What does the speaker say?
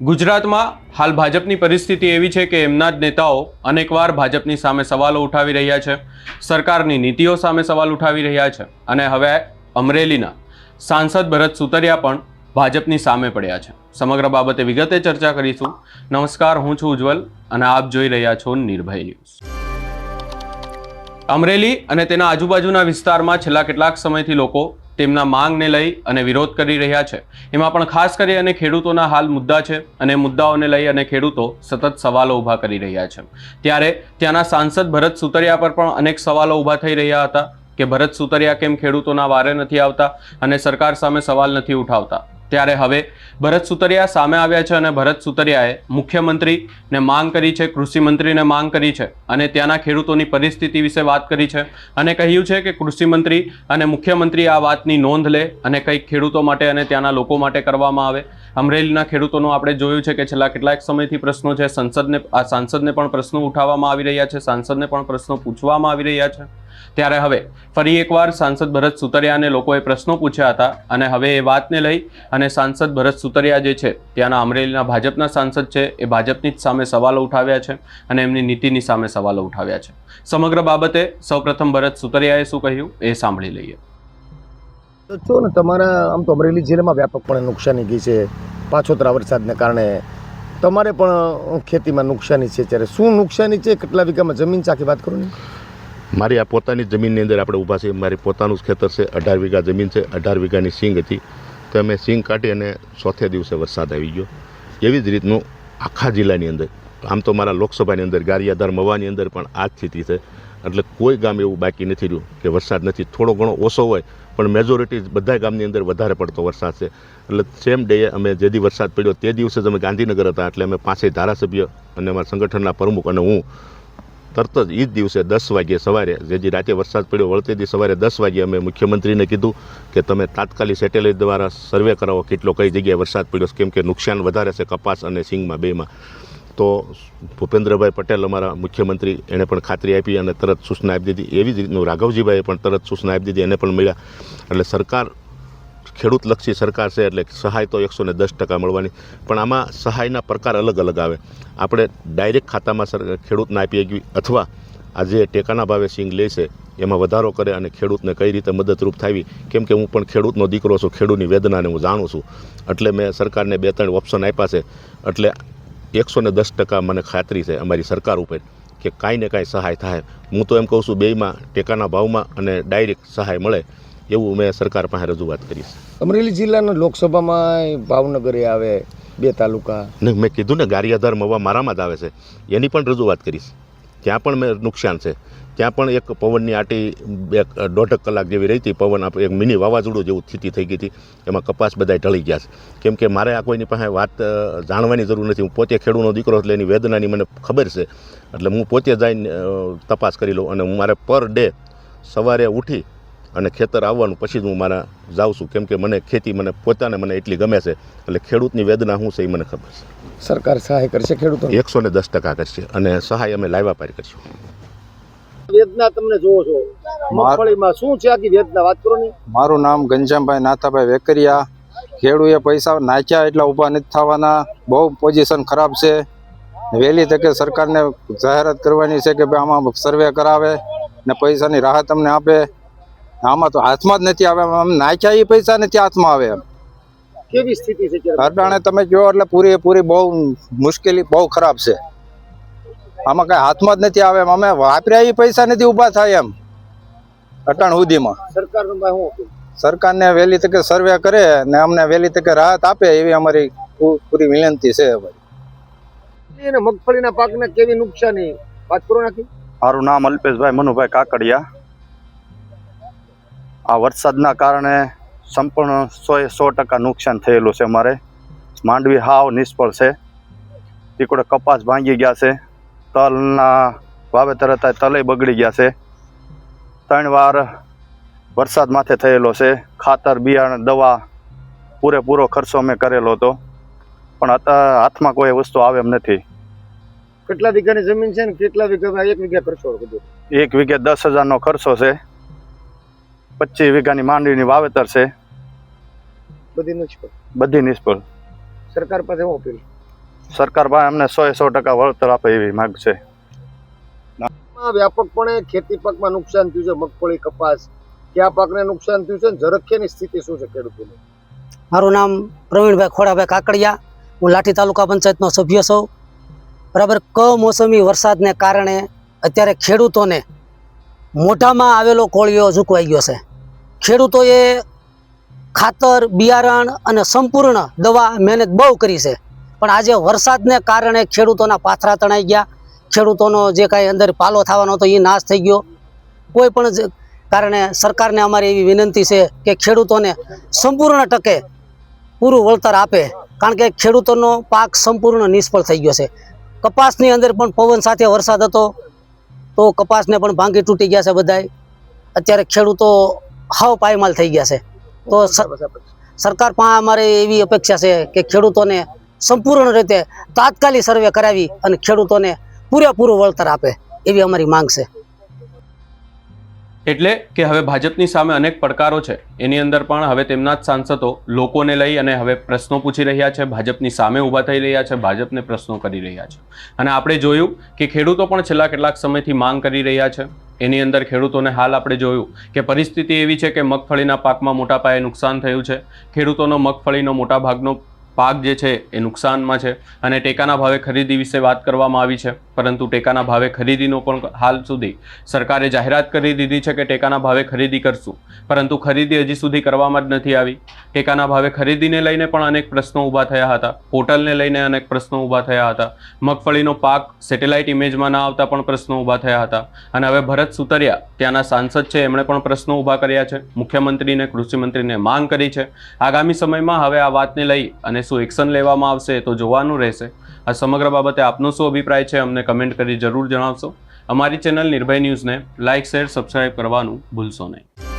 ગુજરાતમાં હાલ ભાજપની પરિસ્થિતિ એવી છે કે એમના જ નેતાઓ અનેકવાર ભાજપની સામે સવાલો ઉઠાવી રહ્યા છે, સરકારની નીતિઓ સામે સવાલ ઉઠાવી રહ્યા છે અને હવે અમરેલીના સાંસદ ભરત સુતરિયા પણ ભાજપની સામે પડ્યા છે. સમગ્ર બાબતે વિગતે ચર્ચા કરીશું. નમસ્કાર, હું છું ઉજ્જવલ અને આપ જોઈ રહ્યા છો નિર્ભય ન્યૂઝ. અમરેલી અને તેના આજુબાજુના વિસ્તારમાં છેલ્લા કેટલાક સમયથી લોકો તેમના માંગને લઈ અને વિરોધ કરી રહ્યા છે. એમાં પણ ખાસ કરી અને ખેડૂતોના હાલ મુદ્દા છે અને મુદ્દાઓને લઈ અને ખેડૂતો સતત સવાલો ઊભા કરી રહ્યા છે. ત્યારે ત્યાંના સાંસદ ભરત સુતરિયા પર પણ અનેક સવાલો ઊભા થઈ રહ્યા હતા કે ભરત સુતરિયા કેમ ખેડૂતોના વારે નથી આવતા અને સરકાર સામે સવાલ નથી ઉઠાવતા. ત્યારે હવે ભરત સુતરિયા સામે આવ્યા છે અને ભરત સુતરિયાએ મુખ્યમંત્રીને માંગ કરી છે કૃષિમંત્રીને માંગ કરી છે અને ત્યાંના ખેડૂતોની પરિસ્થિતિ વિશે વાત કરી છે અને કહ્યું છે કે કૃષિમંત્રી અને મુખ્યમંત્રી આ વાતની નોંધ લે અને કંઈક ખેડૂતો માટે અને ત્યાંના લોકો માટે કરવામાં આવે. અમરેલીના ખેડૂતોનું આપણે જોયું છે કે છેલ્લા કેટલાક સમયથી પ્રશ્નો છે, સંસદને, આ સાંસદને પણ પ્રશ્નો ઉઠાવવામાં આવી રહ્યા છે, સાંસદને પણ પ્રશ્નો પૂછવામાં આવી રહ્યા છે. ત્યારે હવે ફરી એકવાર સાંસદ ભરત સુતરિયાને લોકોએ પ્રશ્નો પૂછ્યા હતા અને હવે એ વાતને લઈ અને સાંસદ ભરત સુતરિયા જે છે, ત્યાંના અમરેલીના ભાજપના સાંસદ છે, એ ભાજપની જ સામે સવાલો ઉઠાવ્યા છે અને એમની નીતિની સામે સવાલો ઉઠાવ્યા છે. સમગ્ર બાબતે સૌપ્રથમ ભરત સુતરિયાએ શું કહ્યું એ સાંભળી લઈએ. જો ને તમારા, આમ તો અમરેલી જિલ્લામાં વ્યાપકપણે નુકસાની ગઈ છે, પાછોતરા વરસાદને કારણે. તમારે પણ ખેતીમાં નુકસાની છે ત્યારે શું નુકસાની છે, કેટલા વીઘામાં જમીન ચાખી વાત કરો ને. મારી આ પોતાની જમીનની અંદર આપણે ઊભા છીએ. મારી પોતાનું જ ખેતર છે. અઢાર વીઘા જમીન છે. અઢાર વીઘાની સિંગ હતી. તો અમે સિંગ કાઢી અને ચોથે દિવસે વરસાદ આવી ગયો. એવી જ રીતનું આખા જિલ્લાની અંદર. આમ તો મારા લોકસભાની અંદર, ગારિયાધાર મવાની અંદર પણ આ સ્થિતિ છે. એટલે કોઈ ગામ એવું બાકી નથી રહ્યું કે વરસાદ નથી. થોડો ઘણો ઓછો હોય, પણ મેજોરિટી બધા ગામની અંદર વધારે પડતો વરસાદ છે. એટલે સેમ ડે અમે જે દી વરસાદ પડ્યો તે દિવસે જ અમે ગાંધીનગર હતા. એટલે અમે પાંચેય ધારાસભ્ય અને અમારા સંગઠનના પ્રમુખ અને હું તરત જ એ જ દિવસે દસ વાગ્યે સવારે, જે જે રાતે વરસાદ પડ્યો વળતે દી સવારે દસ વાગ્યે અમે મુખ્યમંત્રીને કીધું કે તમે તાત્કાલિક સેટેલાઇટ દ્વારા સર્વે કરાવો કેટલો, કઈ જગ્યાએ વરસાદ પડ્યો કેમ કે નુકસાન વધારે છે કપાસ અને સિંગમાં, બેમાં. તો ભૂપેન્દ્રભાઈ પટેલ અમારા મુખ્યમંત્રી, એણે પણ ખાતરી આપી અને તરત સૂચના આપી દીધી. એવી જ રીતનું રાઘવજીભાઈએ પણ તરત સૂચના આપી દીધી, એને પણ મળ્યા. એટલે સરકાર ખેડૂતલક્ષી સરકાર છે એટલે સહાય તો એકસો ને દસ ટકા મળવાની. પણ આમાં સહાયના પ્રકાર અલગ અલગ આવે. આપણે ડાયરેક્ટ ખાતામાં સર, ખેડૂતને આપી શકીએ અથવા આ જે ટેકાના ભાવે સિંગ લે છે, એમાં વધારો કરે અને ખેડૂતને કઈ રીતે મદદરૂપ થાવી કેમ કે હું પણ ખેડૂતનો દીકરો છું, ખેડૂતની વેદનાને હું જાણું છું. એટલે મેં સરકારને બે ત્રણ ઓપ્શન આપ્યા છે. એટલે એકસો ને દસ ટકા મને ખાતરી છે અમારી સરકાર ઉપર કે કાંઈ ને કાંઈ સહાય થાય. હું તો એમ કહું છું, બેયમાં ટેકાના ભાવમાં અને ડાયરેક્ટ સહાય મળે. એવું મેં સરકાર પાસે રજૂઆત કરીશ અમરેલી જિલ્લાના લોકસભામાં ભાવનગરે આવે બે તાલુકા. ને મેં કીધું ને ગારિયાધાર મવા મારામાં જ આવે છે. એની પણ રજૂઆત કરીશ ત્યાં પણ મેં નુકસાન છે. ત્યાં પણ એક પવનની આટી બે દોઢક કલાક જેવી રહી હતી. પવન આપણે એક મિની વાવાઝોડું જેવું સ્થિતિ થઈ ગઈ હતી. એમાં કપાસ બધાય ઢળી ગયા છે. કેમ કે મારે આ કોઈની પાસે વાત જાણવાની જરૂર નથી. હું પોતે ખેડૂતનો દીકરો એટલે એની વેદનાની મને ખબર છે. એટલે હું પોતે જઈને તપાસ કરી લઉં અને હું મારે પર ડે સવારે ઉઠી અને ખેતર આવવાનું પછી જ હું મારા જાઉં છું. કેમ કે મને ખેતી મને પોતાને મને એટલી ગમે છે. એટલે ખેડૂતની વેદના શું છે એ મને ખબર છે. સરકાર સહાય કરશે ખેડૂતો એકસો ને દસ ટકા કરશે અને સહાય અમે લાવ્યા પાર કરશું. વેદના તમને જોવો છો. મગફળીમાં શું છે આખી વેદના? વાત કરો ને. મારું નામ ઘનશ્યામભાઈ નાથાભાઈ વેકરિયા. ખેડૂએ પૈસા નાખ્યા એટલા ઊભા નથી થવાના. બહુ પોઝિશન ખરાબ છે. વહેલી તકે સરકારને જાહેરાત કરવાની છે કે ભાઈ આમાં સર્વે કરાવે ને પૈસાની રાહત અમને આપે. આમાં તો હાથમાં જ નથી આવે. આમ નાખ્યા એ પૈસા નથી હાથમાં આવે એમ. કેવી સ્થિતિ છે અડાણે તમે જો એટલે પૂરી પૂરી બહુ મુશ્કેલી બહુ ખરાબ છે. આમાં કઈ હાથમાં જ નથી આવે એમ. અમે વાપર્યા એ પૈસા નથી ઊભા થાય એમ. અટાણ સુધીમાં. સરકારનું ભાઈ સરકારને વહેલી તકે સર્વે કરે ને અમને વહેલી તકે રાહત આપે એવી અમારી પૂરી વિનંતી છે ભાઈ. એને મગફળીના પાકને કેવી નુકસાની? વાત કરો નાખી મારું નામ અલ્પેશભાઈ મનુભાઈ કાકડિયા. આ વરસાદના કારણે સંપૂર્ણ સો એ સો ટકા નુકસાન થયેલું છે મારે માંડવી હાવ નિષ્ફળ છે. તીકડે કપાસ ભાંગી ગયા છે. તલના વાવેતર હતા તલે બગડી ગયા છે. ત્રણ વાર વરસાદ માથે થયેલો છે. ખાતર બિયારણ દવા પૂરેપૂરો ખર્ચો મેં કરેલો હતો. પણ અત્યારે હાથમાં કોઈ વસ્તુ આવે એમ નથી. કેટલા વીઘાની જમીન છે ને કેટલા વીઘા એક વીઘા ખર્ચો એક વીઘે દસ હજારનો ખર્ચો છે. પચીસ વીઘાની માંડવીની વાવેતર છે. બધી નિષ્ફળ? બધી નિષ્ફળ. સરકાર પાસે હું અપીલ? સરકાર પાસે અમને સો એ સો ટકા વળતર આપે એવી માંગ છે. વ્યાપકપણે ખેતી પાકમાં નુકસાન થયું છે મગફળી કપાસ. કયા પાકને નુકસાન થયું છે અને જરખિયાની સ્થિતિ શું છે ખેડૂતોની? મારું નામ પ્રવીણભાઈ ખોડાભાઈ કાકડિયા. હું લાઠી તાલુકા પંચાયતનો સભ્ય છું. બરાબર કમોસમી વરસાદને કારણે અત્યારે ખેડૂતોને મોઢામાં આવેલો કોળિયો ઝૂકવાઈ ગયો છે. ખેડૂતોએ ખાતર, બિયારણ અને સંપૂર્ણ દવા મહેનત બહુ કરી છે. પણ આજે વરસાદને કારણે ખેડૂતોના પાથરા તણાઈ ગયા. ખેડૂતોનો જે કાંઈ અંદર પાલો થવાનો હતો, એ નાશ થઈ ગયો. કોઈ પણ કારણે સરકારને અમારી એવી વિનંતી છે કે ખેડૂતોને સંપૂર્ણ ટકે પૂરું વળતર આપે. કારણ કે ખેડૂતોનો પાક સંપૂર્ણ નિષ્ફળ થઈ ગયો છે. કપાસની અંદર પણ પવન સાથે વરસાદ હતો, તો કપાસને પણ ભાંગી તૂટી ગયા છે બધાય. અત્યારે ખેડૂતો હાવ પાયમાલ થઈ ગયા છે. તો સરકાર પાસે અમારે એવી અપેક્ષા છે કે ખેડૂતોને સંપૂર્ણ રીતે તાત્કાલિક સર્વે કરાવી અને ખેડૂતોને પૂરેપૂરું વળતર આપે એવી અમારી માંગ છે. એટલે કે હવે ભાજપની સામે અનેક પડકારો છે. એની અંદર પણ હવે તેમના જ સાંસદો લોકોને લઈ અને હવે પ્રશ્નો પૂછી રહ્યા છે, ભાજપની સામે ઊભા થઈ રહ્યા છે, ભાજપને પ્રશ્નો કરી રહ્યા છે. અને આપણે જોયું કે ખેડૂતો પણ છેલ્લા કેટલાક સમયથી માંગ કરી રહ્યા છે. એની અંદર ખેડૂતોને હાલ આપણે જોયું કે પરિસ્થિતિ એવી છે કે મગફળીના પાકમાં મોટા પાયે નુકસાન થયું છે. ખેડૂતોનો મગફળીનો મોટા ભાગનો પાક જે છે એ નુકસાનમાં છે અને ટેકાના ભાવે ખરીદી વિશે વાત કરવામાં આવી છે. પરંતુ ટેકાના ભાવે ખરીદીનો પણ હાલ સુધી સરકારે જાહેરાત કરી દીધી છે કે ટેકાના ભાવે ખરીદી કરશું. પરંતુ ખરીદી હજી સુધી કરવામાં જ નથી આવી. ટેકાના ભાવે ખરીદીને લઈને પણ અનેક પ્રશ્નો ઊભા થયા હતા. પોર્ટલને લઈને અનેક પ્રશ્નો ઊભા થયા હતા. મગફળીનો પાક સેટેલાઇટ ઇમેજમાં ના આવતા પણ પ્રશ્નો ઊભા થયા હતા. અને હવે ભરત સુતરિયા, ત્યાંના સાંસદ છે, એમણે પણ પ્રશ્નો ઊભા કર્યા છે. મુખ્યમંત્રીને, કૃષિમંત્રીને માંગ કરી છે. આગામી સમયમાં હવે આ વાતને લઈ અને શું એક્શન લેવામાં આવશે તો જોવાનું રહેશે. આ સમગ્ર બાબતે આપનો શું અભિપ્રાય છે અમને કમેન્ટ કરી જરૂર જણાવશો. અમારી ચેનલ નિર્ભય ન્યૂઝને લાઇક, શેર, સબસ્ક્રાઇબ કરવાનું ભૂલશો નહીં.